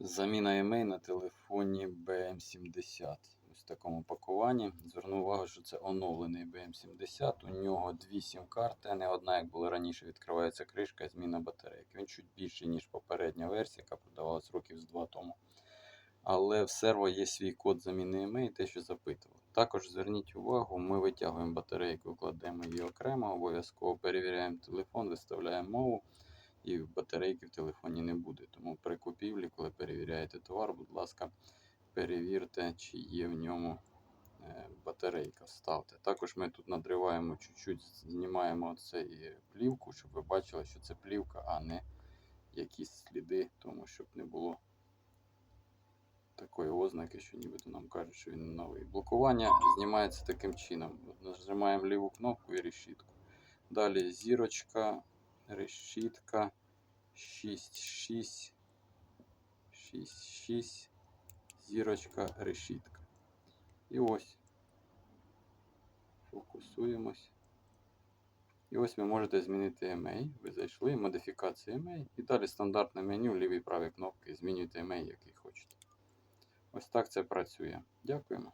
Заміна EMEI на телефоні BM70. Ось в такому пакуванні. Зверну увагу, що це оновлений BM70. У нього дві сім-карти, не одна, як було раніше, відкривається кришка і зміна батарейки. Він чуть більший, ніж попередня версія, яка продавалась років з два тому. Але в серво є свій код заміни EMEI, те, що запитував. Також зверніть увагу, ми витягуємо батарейку, кладемо її окремо, обов'язково перевіряємо телефон, виставляємо мову і батарейки в телефоні не буде. Тому при купівлі, коли перевіряєте товар, будь ласка, перевірте, чи є в ньому е, батарейка. Ставте. Також ми тут надриваємо чуть-чуть, знімаємо цей плівку, щоб ви бачили, що це плівка, а не якісь сліди, тому щоб не було такої ознаки, що нібито нам кажуть, що він новий. Блокування знімається таким чином. Нажимаємо ліву кнопку і решітку. Далі зірочка, решітка, 6, 6, 6, 6, зірочка, решітка. І ось. Фокусуємось. І ось ви можете змінити EMEI. Ви зайшли, модифікація EMEI. І далі стандартне меню, ліві праві кнопки. Змінюйте EMEI, який хочете. Ось так це працює. Дякуємо.